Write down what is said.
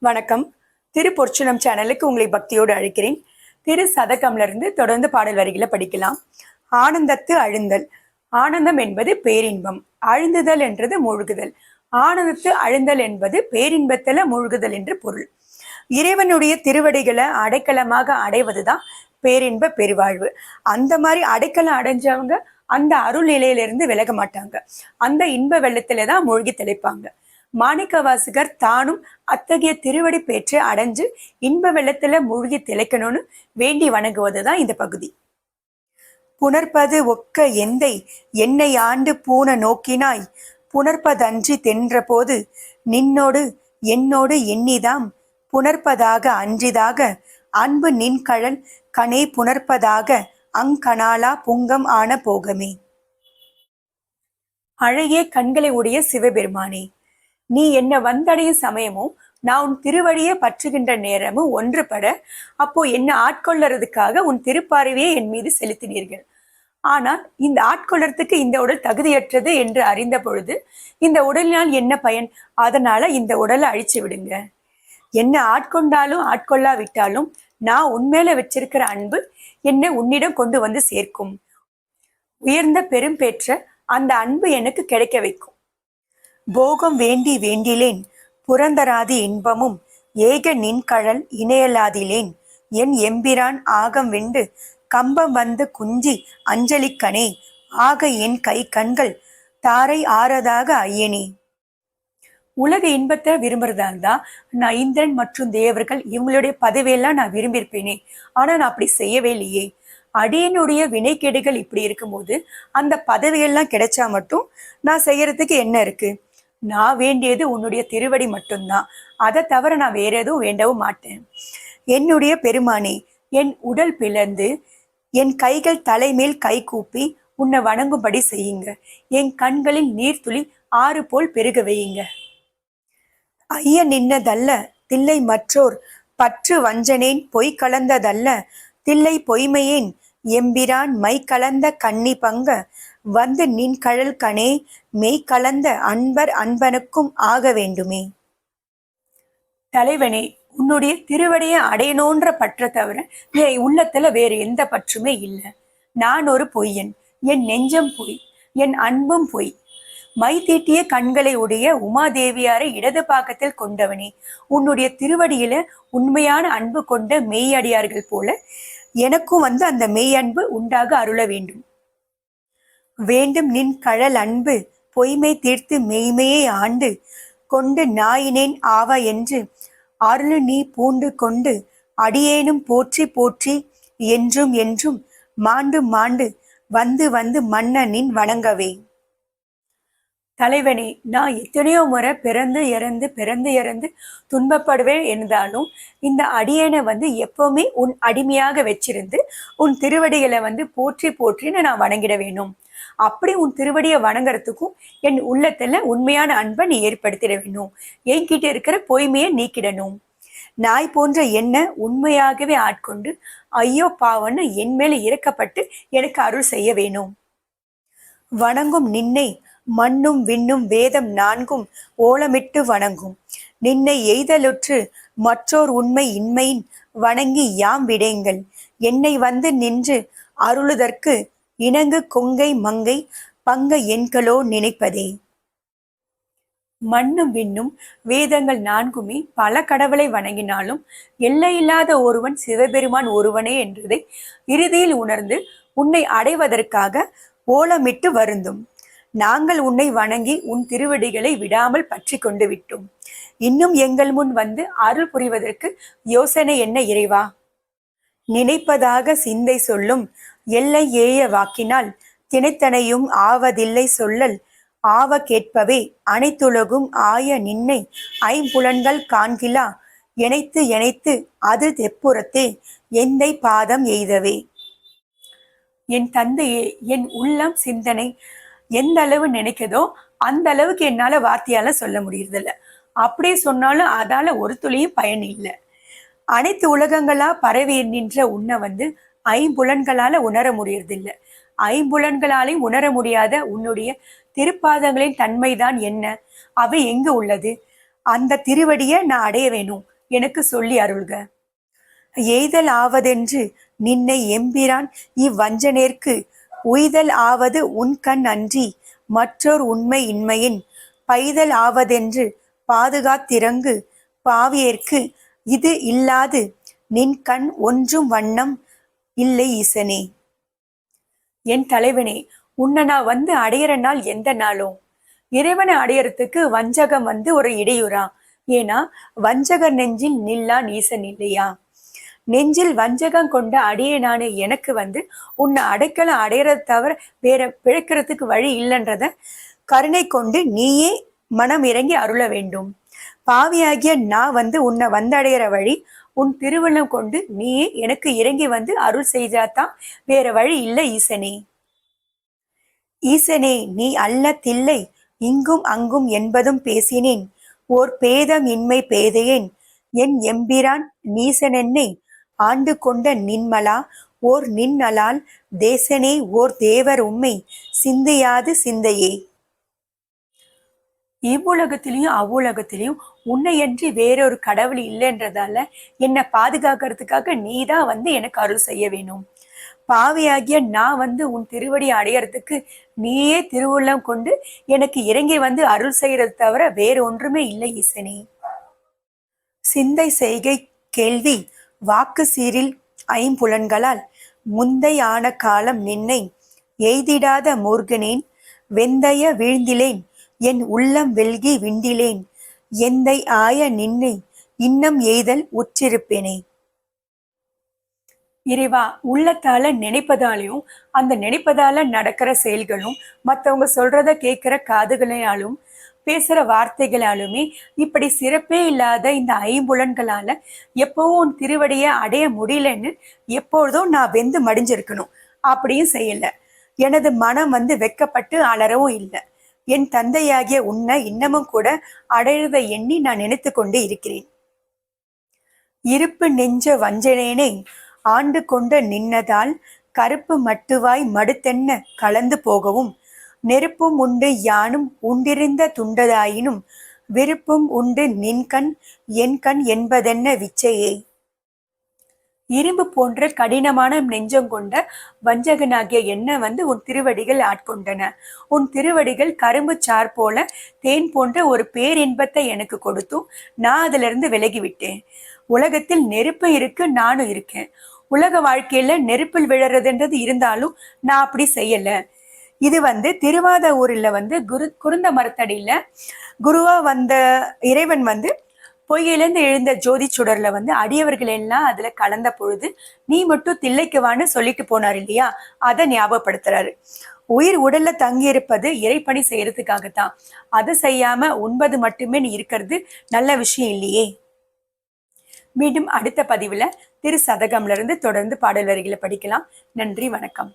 வணக்கம். திரு பொற்சுனம் சேனலுக்கு உங்களை பக்தியோடு அழைக்கிறேன். திரு சதகம்ல இருந்து தொடர்ந்து பாடல் வரிகளை படிக்கலாம். ஆனந்தத்து அழுந்தல். ஆனந்தம் என்பது பேரின்பம். அழுந்துதல் என்றது மூழ்குதல். ஆனந்தத்து அழுந்தல் என்பது பேரின்பத்துல மூழ்குதல் என்று பொருள். இறைவனுடைய திருவடிகளை அடைக்கலமாக அடைவதுதான் பேரின்ப பெருவாழ்வு. அந்த மாதிரி அடைக்கலம் அடைஞ்சவங்க அந்த அருள் நிலையிலிருந்து விலக மாட்டாங்க. அந்த இன்ப வெள்ளத்துல தான் மூழ்கி தெளிப்பாங்க. மாணிக்கவாசகர் தானும் அத்தகைய திருவடி பேற்று அடைஞ்சு இன்ப வெள்ளத்துல மூழ்கி திளைக்கணும்னு வேண்டி வணங்குவதுதான் இந்த பகுதி. புணர்ப்பது ஒக்க எந்தை என்னை ஆண்டு பூன நோக்கினாய். புணர்ப்பதன்றி தென்றபோது நின்னோடு என்னோடு எண்ணிதாம். புணர்ப்பதாக அன்றிதாக அன்பு நின்கழல் கனே புணர்ப்பதாக அங்கனாலா புங்கம் ஆன போகமே. அழகிய கண்களை உடைய சிவபெருமானே நீ என்ன வந்தடையும் சமயமும் நான் உன் திருவடியை பற்றுகின்ற நேரமும் ஒன்றுபட அப்போ என்ன ஆட்கொள்ளறதுக்காக உன் திருப்பார்வையை என் மீது செலுத்தினீர்கள். ஆனால் இந்த ஆட்கொள்ளறதுக்கு இந்த உடல் தகுதியற்றது என்று அறிந்த பொழுது இந்த உடலினால் என்ன பயன்? அதனால இந்த உடலை அழிச்சு விடுங்க. என்ன ஆட்கொண்டாலும் ஆட்கொள்ளாவிட்டாலும் நான் உன்மேல வச்சிருக்கிற அன்பு என்னை உன்னிடம் கொண்டு வந்து சேர்க்கும். உயர்ந்த பெரும் பெற்ற அந்த அன்பு எனக்கு கிடைக்க வைக்கும். போகம் வேண்டி வேண்டிலேன் புரந்தராதி இன்பமும் ஏக நின்கழல் இணையலாதிலேன் என் எம்பிரான் ஆகம் வெண்டு கம்பம் வந்து குஞ்சி அஞ்சலிக்கனே ஆக என் கை கண்கள் தாரை ஆறதாக ஐயனே. உலக இன்பத்தை விரும்புறதா இருந்தா நான் இந்திரன் மற்றும் தேவர்கள் இவங்களுடைய பதவியெல்லாம் நான் விரும்பியிருப்பேனே ஆனா நான் அப்படி செய்யவே இல்லையே. அடியனுடைய வினைக்கேடுகள் இப்படி இருக்கும்போது அந்த பதவியெல்லாம் கிடைச்சா மட்டும் நான் செய்யறதுக்கு என்ன இருக்குது நான் வேண்டியது உன்னுடைய திருவடி மட்டும்தான். அதை தவிர நான் வேற எதுவும் வேண்டவும் மாட்டேன். என்னுடைய பெருமானே என் உடல் பிளந்து என் கைகள் தலைமேல் கை கூப்பி உன்னை வணங்கும்படி செய்யுங்க. என் கண்களில் நீர்த்துளி ஆறு போல் பெருக வையுங்க. ஐய நின்னதல்ல தில்லை மற்றோர் பற்று வஞ்சனேன் பொய் கலந்ததல்ல தில்லை பொய்மையேன் எம்பிரான் மை கலந்த கன்னி பங்க வந்து நின் கழல் கணே மெய் கலந்த அன்பர் அன்பனுக்கும் ஆக வேண்டுமே. தலைவனே உன்னுடைய திருவடியை அடையணுன்ற பற்ற தவிர என் உள்ளத்துல வேறு எந்த பற்றுமே இல்லை. நான் ஒரு பொய்யன் என் நெஞ்சம் பொய் என் அன்பும் பொய். மை தீட்டிய கண்களை உடைய உமாதேவியாரை இடது பாக்கத்தில் கொண்டவனே உன்னுடைய திருவடியில உண்மையான அன்பு கொண்ட மெய்யடியார்கள் போல எனக்கும் வந்து அந்த மெய் அன்பு உண்டாக அருள வேண்டும். வேண்டும் நின் கழல் அன்பு பொய்மை தீர்த்து மெய்மையை ஆண்டு கொண்டு நாயினேன் ஆவ என்று அருள் நீ பூண்டு கொண்டு அடியேனும் போற்றி போற்றி என்றும் என்றும் மாண்டு மாண்டு வந்து வந்து மன்னனின் வணங்கவே. தலைவனே நான் எத்தனையோ முறை பிறந்து இறந்து பிறந்து இறந்து துன்பப்படுவேன் என்றாலும் இந்த அடியனை வந்து எப்பவுமே உன் அடிமையாக வச்சிருந்து உன் திருவடிகளை வந்து போற்றி போற்றின்னு நான் வணங்கிட வேணும் அப்படி உன் திருவடியை வணங்குறதுக்கும் என் உள்ளத்துல உண்மையான அன்பை நீ ஏற்படுத்திட வேணும் என்கிட்ட இருக்கிற பொய்மையை நீக்கிடணும். நாய் போன்ற என்ன உண்மையாகவே ஆட்கொண்டு ஐயோ பாவன்னு என் மேல இறக்கப்பட்டு எனக்கு அருள் செய்ய வேணும் வணங்கும் நின்னை மண்ணும் விண்ணும் வேதம் நான்கும் ஓலமிட்டு வணங்கும். நின்னை எய்தலுற்று மற்றோர் உண்மை இன்மையின் வணங்கி யாம் விடேங்கள். என்னை வந்து நின்று அருளுதற்கு இணங்கு கொங்கை மங்கை பங்க எண்களோ நினைப்பதே. மண்ணும் விண்ணும் வேதங்கள் நான்குமே பல கடவுளை வணங்கினாலும் எல்லையில்லாத ஒருவன் சிவபெருமான் ஒருவனே என்றதை இறுதியில் உணர்ந்து உன்னை அடைவதற்காக ஓலமிட்டு வருந்தும். நாங்கள் உன்னை வணங்கி உன் திருவடிகளை விடாமல் பற்றி கொண்டு விட்டோம். இன்னும் எங்கள் முன் வந்து அருள் புரிவதற்கு யோசனை என்ன இறைவா? நினைப்பதாக சிந்தை சொல்லும் எல்லை ஏய வாக்கினால் திணைத்தனையும் ஆவதில்லை சொல்லல் ஆவ கேட்பவே அனைத்துலகும் ஆய நின்னை ஐம்புலன்கள் காண்கிலா இணைத்து இணைத்து அது தெப்புறத்தே எந்தை பாதம் எய்தவே. என் தந்தையே என் உள்ளம் சிந்தனை எந்த அளவு நினைக்குதோ அந்த அளவுக்கு என்னால வார்த்தையால சொல்ல முடியறதில்ல. அப்படியே சொன்னாலும் அதால ஒரு துளியும் பயன் இல்லை. அனைத்து உலகங்களா பரவி நின்ற உன்னை வந்து ஐம்புலன்களால உணர முடியறதில்லை. ஐம்புலன்களாலையும் உணர முடியாத உன்னுடைய திருப்பாதங்களின் தன்மைதான் என்ன? அவை எங்கு உள்ளது? அந்த திருவடியை நான் அடைய வேணும். எனக்கு சொல்லி அருள்க. எய்தல் ஆவதென்று நின்னை எம்பிரான் இவ்வஞ்சனேற்கு உய்தல் ஆவது உன் கண் அன்றி மற்றொரு உண்மை இன்மையின். பைதல் ஆவதென்று பாதுகாத்திறங்கு பாவியர்க்கு இது இல்லாது நின் கண் ஒன்றும் வண்ணம் இல்லை ஈசனே என் தலைவனே உன்னை நான் வந்து அடையிற நாள் எந்த நாளும் இறைவனை அடையறதுக்கு வஞ்சகம் வந்து ஒரு இடையூறா? ஏன்னா வஞ்சகர் நெஞ்சில் நில்லான் ஈசன் இல்லையா? நெஞ்சில் வஞ்சகம் கொண்ட அடியேனான எனக்கு வந்து உன்னை அடைக்கலம் அடையிறத தவிர வேற பிழைக்கிறதுக்கு வழி இல்லைன்றத கருணை கொண்டு நீயே மனம் இறங்கி அருள வேண்டும். பாவியாகிய நான் வந்து உன்னை வந்தடைகிற வழி உன் திருவள்ளம் கொண்டு நீயே எனக்கு இறங்கி வந்து அருள் செய்தாதான் வேற வழி இல்லை ஈசனே. ஈசனே நீ அல்ல தில்லை இங்கும் அங்கும் என்பதும் பேசினேன். ஓர் பேதம் இன்மை பேதையேன். என் எம்பிரான் நீசனென்னை ஆண்டு கொண்ட நின்மலா ஓர் நின்னலால் தேசனே ஓர் தேவர் உண்மை சிந்தையாது சிந்தையே. இவ்வுலகத்திலையும் அவ்வுலகத்திலையும் உன்னையன்றி வேறொரு கடவுள் இல்லைன்றதால என்னை பாதுகாக்கிறதுக்காக நீ தான் வந்து எனக்கு அருள் செய்ய வேணும். பாவியாகிய நான் வந்து உன் திருவடி அடையறதுக்கு நீயே திருவுள்ளம் கொண்டு எனக்கு இறங்கி வந்து அருள் செய்யறது தவிர வேறு ஒன்றுமே இல்லை இசனே சிந்தை செய்கை கேள்வி. வாக்கு சீரில் ஐம்புலன்களால் முந்தையான காலம் நின்னை எய்திடாத மூர்கனேன் வெந்தய வீழ்ந்திலேன் என் உள்ளம் வெல்கி விண்டிலேன் எந்தை ஆய நின்னை இன்னம் எய்தல் உற்றிருப்பேனே. இறைவா உள்ளத்தால நினைப்பதாலையும் அந்த நினைப்பதால நடக்கிற செயல்களும் மற்றவங்க சொல்றத கேட்கிற காதுகளாலும் பேசுகிற வார்த்தைகளாலுமே இப்படி சிறப்பே இல்லாத இந்த ஐம்புலன்களால் எப்போவும் உன் திருவடியை அடைய முடியலன்னு எப்பொழுதும் நான் வெந்து மடிஞ்சிருக்கணும். அப்படியும் செய்யலை. எனது மனம் வந்து வெக்கப்பட்டு அலறவும் இல்லை. என் தந்தையாகிய உன்னை இன்னமும் கூட அடையதை எண்ணி நான் நினைத்து கொண்டு இருக்கிறேன். இருப்பு நெஞ்ச வஞ்சனேனே ஆண்டு கொண்டு நின்னதால் கருப்பு மட்டுவாய் மடுத்தென்ன கலந்து போகவும் நெருப்பும் உண்டு யானும் உண்டிருந்த துண்டதாயினும் விருப்பும் உண்டு நின்கண் என் கண் என்பதென்ன விச்சையே? இரும்பு போன்ற கடினமான நெஞ்சம் கொண்ட வஞ்சகனாகிய என்ன வந்து உன் திருவடிகள் ஆட்கொண்டன? உன் திருவடிகள் கரும்பு சார் போல தேன் போன்ற ஒரு பேரின்பத்தை எனக்கு கொடுத்தும் நான் அதிலிருந்து விலகி விட்டேன் உலகத்தில் நெருப்பு இருக்கு நானும் இருக்கேன். உலக வாழ்க்கையில நெருப்பில் விழறதுன்றது இருந்தாலும் நான் அப்படி செய்யலை. இது வந்து திருவாத ஊரில் வந்து குரு குருந்த மரத்தடியில் குருவா வந்த இறைவன் வந்து பொய்யிலேருந்து எழுந்த ஜோதி சுடர்ல வந்து அடியவர்கள் எல்லாம் அதுல கலந்த பொழுது நீ மட்டும் தில்லைக்கு வான்னு சொல்லிட்டு போனார் இல்லையா? அதை ஞாபகப்படுத்துறாரு. உயிர் உடல்ல தங்கி இருப்பது இறைப்பணி செய்யறதுக்காகத்தான். அதை செய்யாம உண்பது மட்டுமே நீ இருக்கிறது நல்ல விஷயம் இல்லையே. மீண்டும் அடுத்த பதிவுல திரு சதகம்ல இருந்து தொடர்ந்து பாடல் வரிகளை படிக்கலாம். நன்றி வணக்கம்.